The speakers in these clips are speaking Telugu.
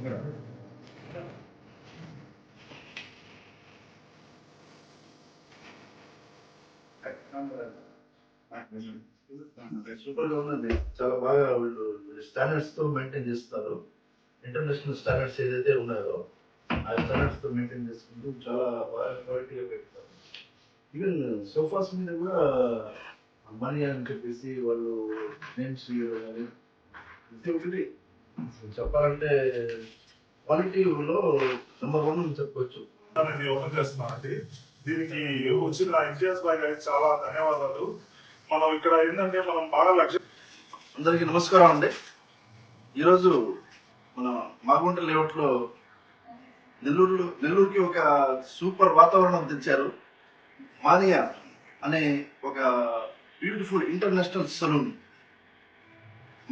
Whatever. సూపర్గా చాలా బాగా వీళ్ళు స్టాండర్డ్స్తో మెయింటైన్ చేస్తున్నారు ఇంటర్నేషనల్ స్టాండర్డ్స్ ఏదైతే ఉన్నాయో ఆ స్టాండర్డ్స్తో మెయింటైన్ చేసుకుంటూ చాలా బాగా క్వాలిటీగా పెడతారు ఈవెన్ సోఫాస్ మీద కూడా మనీ అని చెప్పేసి వాళ్ళు నేమ్స్ ఇవ్వడం కానీ ప్రతి ఒక్కటి చెప్పాలంటే క్వాలిటీలో నెంబర్ వన్ అని చెప్పొచ్చు. అనేది ఓపెన్ చేస్తున్నానండి దీనికి వచ్చిన ఇంతియాజ్ బాయ్ గారికి చాలా ధన్యవాదాలు. మనం ఇక్కడ ఏంటంటే మనం బాగా లక్ష్య అందరికీ నమస్కారం అండి. ఈరోజు మన మాగుంట లేఅవుట్లో నెల్లూరు నెల్లూరుకి ఒక సూపర్ వాతావరణం తెచ్చారు. మానియా అనే ఒక బ్యూటిఫుల్ ఇంటర్నేషనల్ సలూన్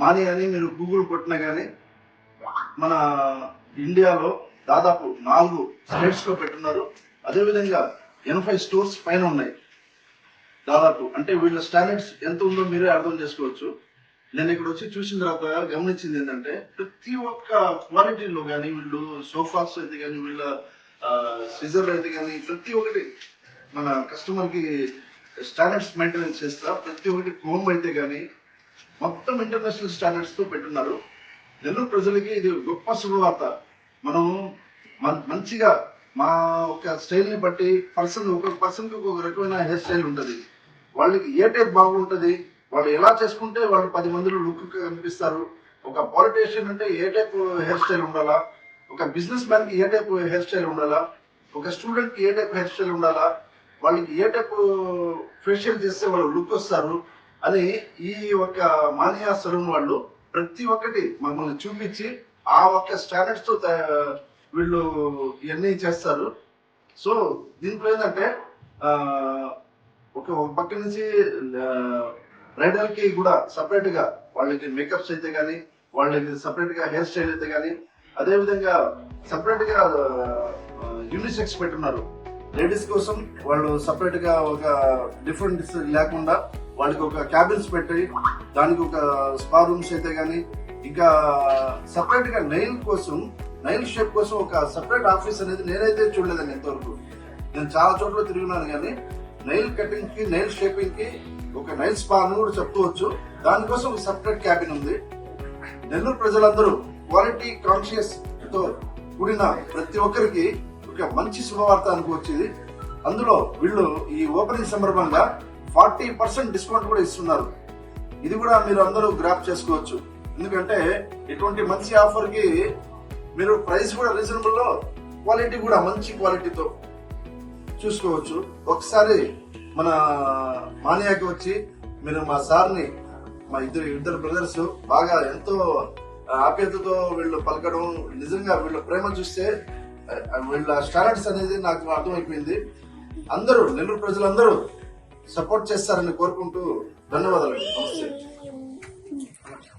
మాది అని మీరు గూగుల్ కొట్టినా కానీ మన ఇండియాలో దాదాపు నాలుగు స్టేట్స్లో పెట్టున్నారు. అదేవిధంగా ఎనభై స్టోర్స్ పైన ఉన్నాయి. దాదాపు అంటే వీళ్ళ స్టాండర్డ్స్ ఎంత ఉందో మీరే అర్థం చేసుకోవచ్చు. నేను ఇక్కడ వచ్చి చూసిన తర్వాత గమనించింది ఏంటంటే ప్రతి ఒక్క క్వాలిటీలో కానీ వీళ్ళు సోఫాస్ అయితే కానీ వీళ్ళ సిజర్ అయితే కానీ ప్రతి ఒక్కటి మన కస్టమర్కి స్టాండర్డ్స్ మెయింటెనెన్స్ చేస్తా ప్రతి ఒక్కటి కోమ్ అయితే కానీ మొత్తం ఇంటర్నేషనల్ స్టాండర్డ్స్తో పెట్టున్నారు. నెల్లూరు ప్రజలకి ఇది గొప్ప శుభవార్త. మనం మం- మంచిగా మా ఒక స్టైల్ని బట్టి పర్సన్ ఒక్కొక్క పర్సన్కి ఒక్కొక్క రకమైన హెయిర్ స్టైల్ ఉంటుంది. వాళ్ళకి ఏ టైప్ బాగుంటుంది వాళ్ళు ఎలా చేసుకుంటే వాళ్ళు పది మందిలో లుక్ కనిపిస్తారు. ఒక పాలిటీషియన్ అంటే ఏ టైప్ హెయిర్ స్టైల్ ఉండాలా? ఒక బిజినెస్ మ్యాన్కి ఏ టైప్ హెయిర్ స్టైల్ ఉండాలా? ఒక స్టూడెంట్కి ఏ టైప్ హెయిర్ స్టైల్ ఉండాలా? వాళ్ళకి ఏ టైప్ ఫేషియల్ చేస్తే వాళ్ళు లుక్ వస్తారు? అని ఈ ఒక మానియా సలూన్ వాళ్ళు ప్రతి ఒక్కటి మమ్మల్ని చూపించి ఆ ఒక్క స్టాండర్డ్స్తో వీళ్ళు ఇవన్నీ చేస్తారు. సో దీంట్లో ఏంటంటే ఒక ఒక పక్క నుంచి బ్రైడల్కి కూడా సపరేట్గా వాళ్ళకి మేకప్స్ అయితే కానీ వాళ్ళకి సపరేట్గా హెయిర్ స్టైల్ అయితే కానీ అదే విధంగా సపరేట్గా యూనిసెక్స్ పెట్టున్నారు. లేడీస్ కోసం వాళ్ళు సపరేట్గా ఒక డిఫరెంట్ లేకుండా వాళ్ళకి ఒక క్యాబిన్స్ పెట్టి దానికి ఒక స్పా రూమ్స్ అయితే కానీ ఇంకా సపరేట్గా నైల్ కోసం నైల్ షేప్ కోసం ఒక సపరేట్ ఆఫీస్ అనేది నేనైతే చూడలేదండి ఇంతవరకు. నేను చాలా చోట్ల తిరిగినాను కానీ నైల్ కటింగ్కి నైల్ షేపింగ్కి ఒక నైల్ స్పా అని కూడా చెప్పుకోవచ్చు. దానికోసం ఒక సపరేట్ క్యాబిన్ ఉంది. నెల్లూరు ప్రజలందరూ క్వాలిటీ కాన్షియస్తో కూడిన ప్రతి ఒక్కరికి ఒక మంచి శుభవార్త అనుకోవచ్చు ఇది అందులో వీళ్ళు ఈ ఓపెనింగ్ సందర్భంగా ఫార్టీ పర్సెంట్ డిస్కౌంట్ కూడా ఇస్తున్నారు. ఇది కూడా మీరు అందరూ గ్రాప్ చేసుకోవచ్చు. ఎందుకంటే ఇటువంటి మంచి ఆఫర్కి మీరు ప్రైస్ కూడా రీజనబుల్లో క్వాలిటీ కూడా మంచి క్వాలిటీతో చూసుకోవచ్చు. ఒకసారి మన మానియాకి వచ్చి మీరు మా సార్ని మా ఇద్దరు ఇద్దరు బ్రదర్స్ బాగా ఎంతో ఆప్యాయతతో వీళ్ళు పలకడం నిజంగా వీళ్ళ ప్రేమ చూస్తే వీళ్ళ స్టాండర్డ్స్ అనేది నాకు అర్థమైపోయింది. అందరూ నెల్లూరు ప్రజలందరూ సపోర్ట్ చేస్తారని కోరుకుంటూ ధన్యవాదాలు. నమస్తే